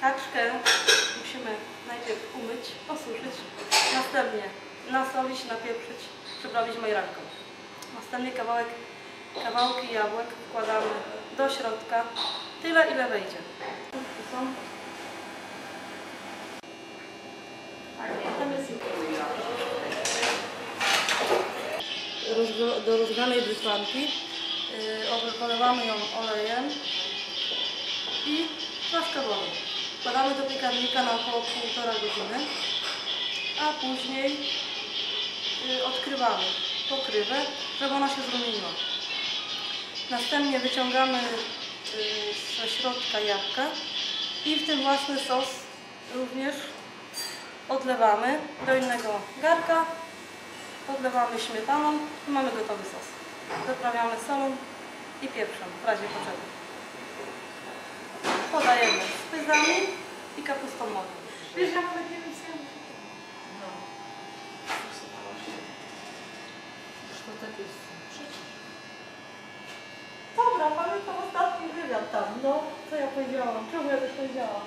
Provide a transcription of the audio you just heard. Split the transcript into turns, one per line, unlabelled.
Taczkę musimy najpierw umyć, posuszyć, następnie nasolić, napieprzyć, przyprawić majranką. Następnie kawałek, kawałki jabłek wkładamy do środka, tyle ile wejdzie. Tak, do rozgranej brytwanki Polewamy ją olejem i troszkę wody. Wkładamy do piekarnika na około półtora godziny, a później yy, odkrywamy pokrywę, żeby ona się zrumieniła. Następnie wyciągamy yy, ze środka jabłka i w tym własny sos również odlewamy do innego garka, podlewamy śmietaną i mamy gotowy sos. Doprawiamy solą i pieprzem w razie potrzeby. Podajemy z pyzami i kapustą wiem, co ja mówię.
No. To tak jest.
Dobra, pamiętam ostatni wywiad tam, no, co ja powiedziałam, czemu ja coś powiedziałam?